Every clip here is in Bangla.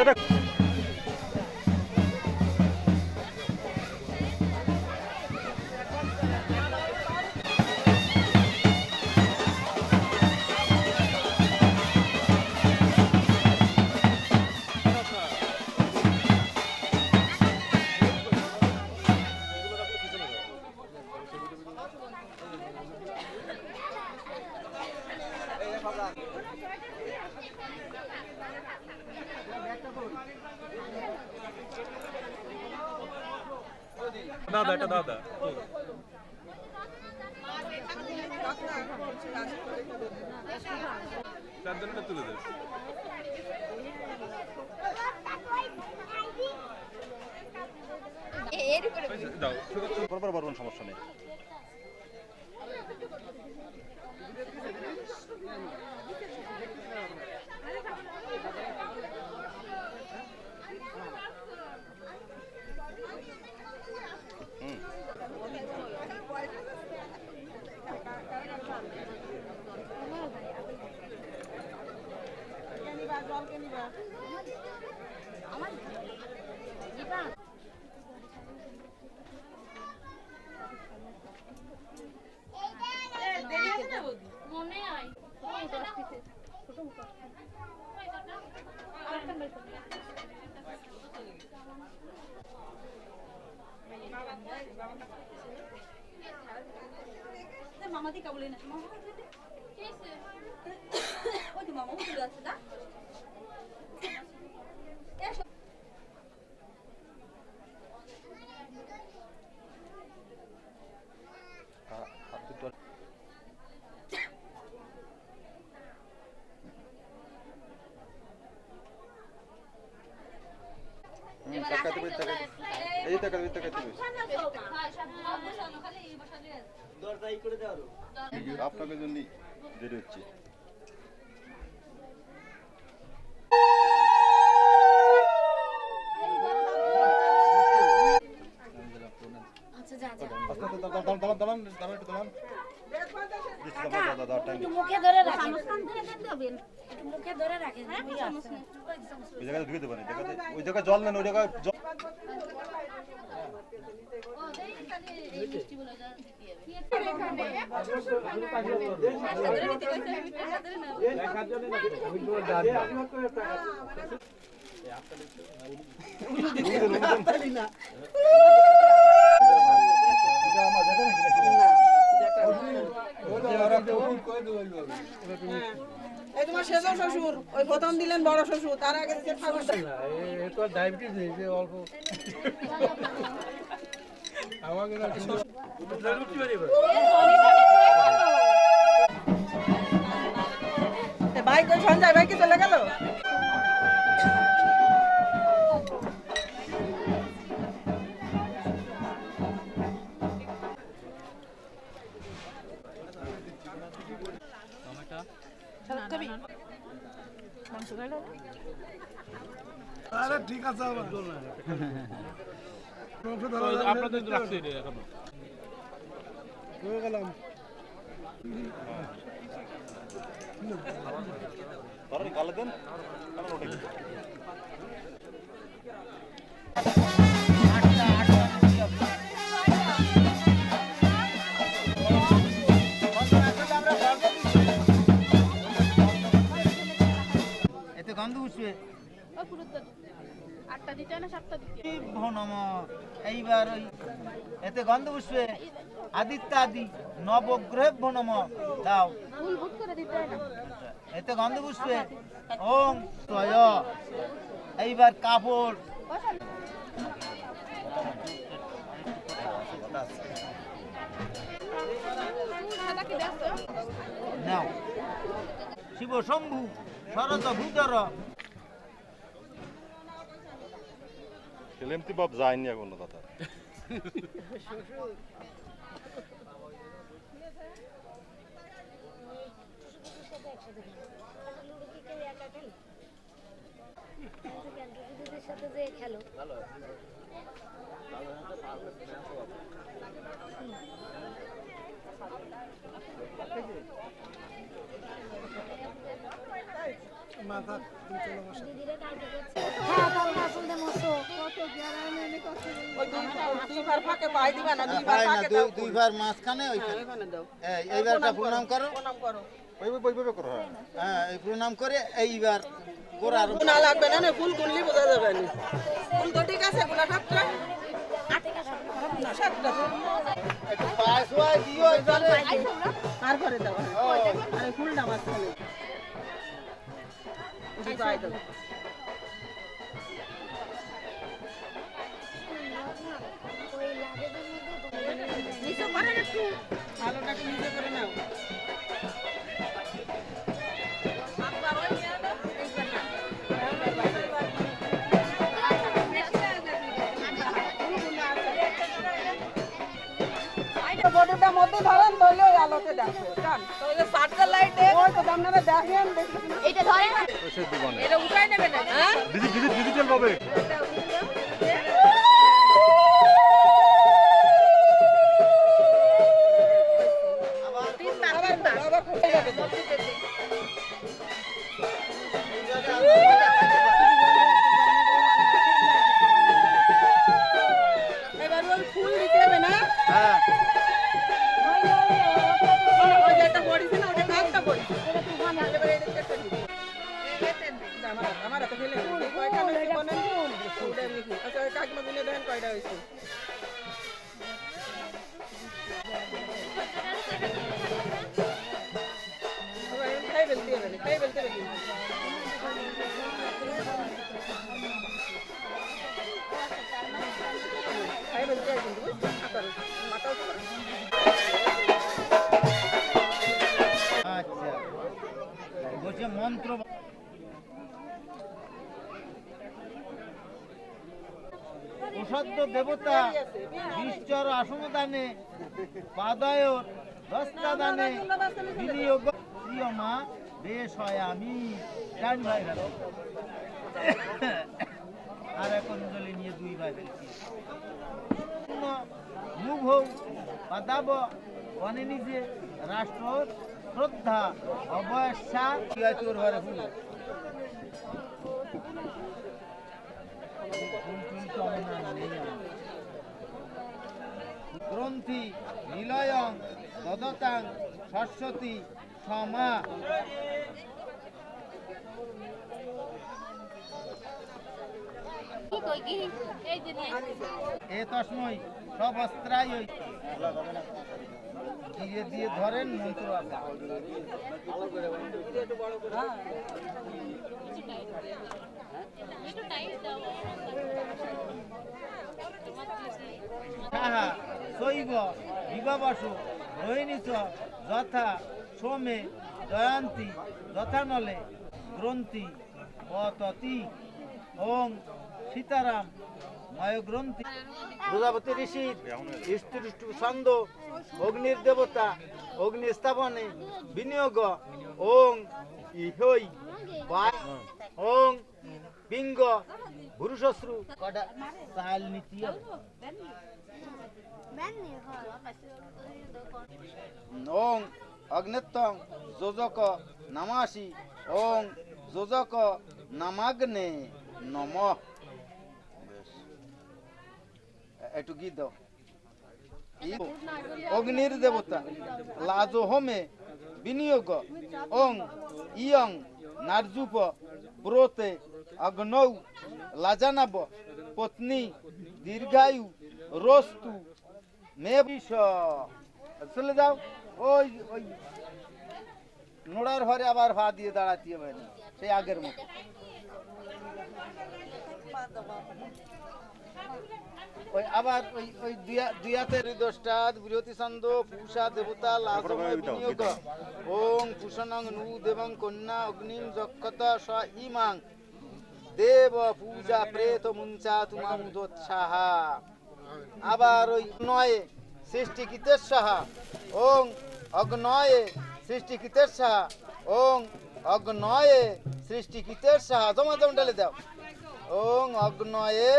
এটা দাদা এটা দাদা। চারজনটা তুলে দেবে। বরাবর সমস্যা নেই মনে হয় মামা দি কাবুলি না মামা ওই তো মামা উঠে আছে দা তাকাতে বই তাকাতে এই তাকাতে বই তাকাতে আপনাদের জন্যই দেরি হচ্ছে। আচ্ছা। মুখে ধরে রাখেন। মুখে ধরে রাখেন জায়গায় ঢুকে দেবেন ওই জায়গায় জল নেন ওই জায়গায় জল এই তোমার শেষ শ্বশুর ওই প্রথম দিলেন বড় শ্বশুর তার আগে ভাই কই সঞ্জয় ভাই কি চলে গেল ঠিক আছে আপনাদের রাখছি এখন গেলাম ধরেন গালে দেন কারণ ওটা কি? এতে গন্ধ উঠবে আটটা দিতে না সাতটা দিতে ভনম এইবার ওই এতে গন্ধ উঠবে আদিত্যাদি নবগ্রহে ভনম দাও। ভুল ভুট করে দিতে না। এতে গন্ধ উঠবে ওং তয়। এইবার কাপড়। নাও। শিব শম্ভু শরদ ভূধর এলএমটি বাপ যায়নি এখনও দাদা সাথে খেলো দুইবার মাঝখানে হ্যাঁ, ওইখানে। এখানে দাও। এই, এইবারটা প্রণাম করো হ্যাঁ। হ্যাঁ এই প্রণাম করে এইবার গোড়ার না লাগবে না না ফুল কুনলি বোঝা যাবে না। ফুল তো ঠিক আছে গোলা ওয়াই তারপরে দাও। আরে ফুলটা মাঝখানে। ওই পাই দাও ওই মধ্যে নিচে করেন একটু। আলোটা একটু নিচে করে নাও। একবার ওই নিয়ে দাও এইবার না বডিটা মধ্যে ধরেন ধরলে ওই আলোতে দেখো। টান তো ওই যে সার্কেল লাইটে ওই তো আপনারা দেখেন এটা উঠাই নেবে না হ্যাঁ ডিজিটাল ডিজিটাল পাবে। বুঝছ? আকারে। মাথাও তো করে। আচ্ছা বলছে মন্ত্র অসাধ্য দেবতা বিশ্বর আসন দানে পাদয় দস্তা দানে বিনিয়োগ প্রিয় মা, বেশ হয় আমি। জানি ভাই গেল আর এক অঞ্জলি নিয়ে দুই ভাই ফেলছি মুভ হৌ পাদাব বনে নিজে রাষ্ট্র শ্রদ্ধা, অবশ্যা। তোর ঘরে গ্রন্থি নিলয়ং দদতাং সরস্বতী সমা। কি কই কি এই যে নিয়ে এ দিয়ে দিয়ে ধরেন মন্ত্র বিবাবাস রোহিণীচ যথা যথানলে, গ্রন্থি ওং, সীতারাম ঋষি ছন্দ অগ্নির দেবতা অগ্নি স্থাপনে বিনিয়োগ, ওং ইহই বা ওং পিঙ্গ কটা? নীতি ওং অগ্নেত্তং যোজক নামাসি। ওং যোজক নামাগ্নে নম। একটু গীত দাও। অগ্নির দেবতা। লাজ হোমে বিনিয়োগ। ওং ইয়ং নার্জুপ, ব্রোতে অগ্নৌ লাজানাব, পত্নী, দীর্ঘায়ু, রস্তু মে বিষ চলে যাও। ওই ওই নোড়ার ঘরে আবার ভা দিয়ে দাঁড়াতে হবে সেই আগের মতো। ওই আবার ওই ওই দুয়াতে দশটাত বৃহতি ছন্দ দেবতা বিনিয়োগ। ওং পুষণং নু দেবং কন্যা অগ্নিম যক্ষত স ইমাং। দেব পূজা প্রেত মুঞ্চা তুমা মুদোৎসাহা আবার ওই নয়ে সৃষ্টি কিতের সাহা ওং অগ্নয়ে সৃষ্টি কিতের সাহা ওং অগ্নয়ে সৃষ্টি কিতের সাহা জমা জমা ডালে দাও। ওং অগ্নয়ে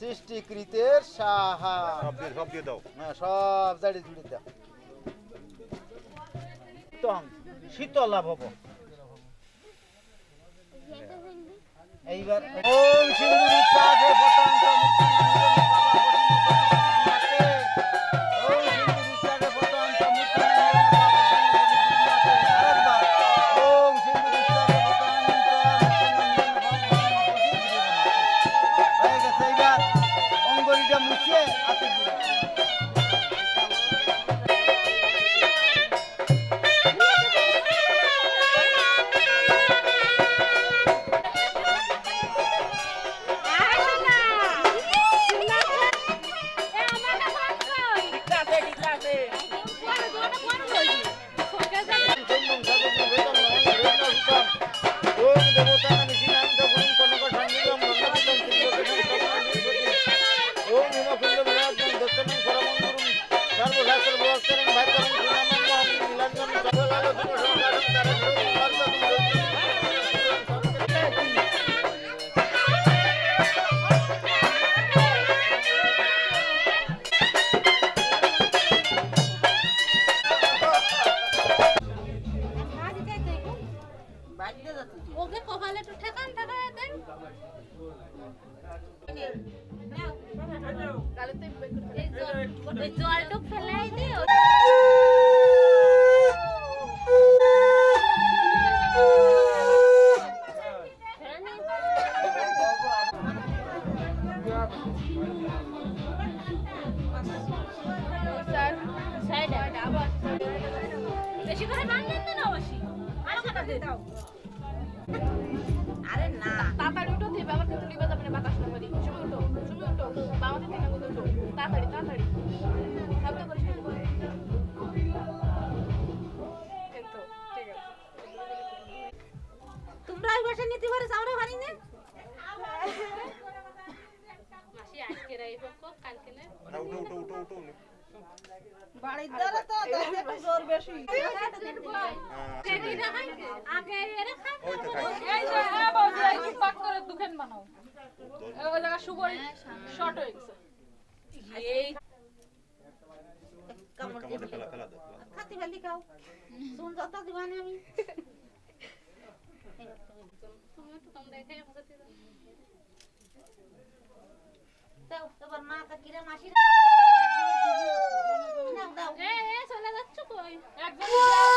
সৃষ্টিকৃতের সাহা। সব দিয়ে সব দিয়ে দাও। হ্যাঁ সব জাড়ি জুড়ে দাও। তং শীতলা ভব এইবার ওম সিন্ধু রূপাতে পতন্ত ওম আছে আছে জলটুক ফেলাই তাড়াতাড়ি তাড়াতাড়ি। শব্দ করিস না তোমরা ওই বসে নিতে পারো আমরা পারি না। মাসি আজকের এই কালকে না। না, উঠো উঠো উঠো উঠো বাড়ির দ্বারা তো একটু জোর বেশি। আগে এরে খাই ওই তো খাই। এই যে বৌদি এই যে পাক করে দুখান বানাও। ওই জায়গা সুপারি শর্ট হয়ে গেছে। এই কামড় ফেলা ফেলা ফেলা দাও খাতি ফেলি খাও শুন যত দিবানে আমি তুমি একটু কম দেখাই বসাতে দাও দাও এবার মা কাকিরা মাসি দাও দাও এ এ চলে যাচ্ছ কই একজন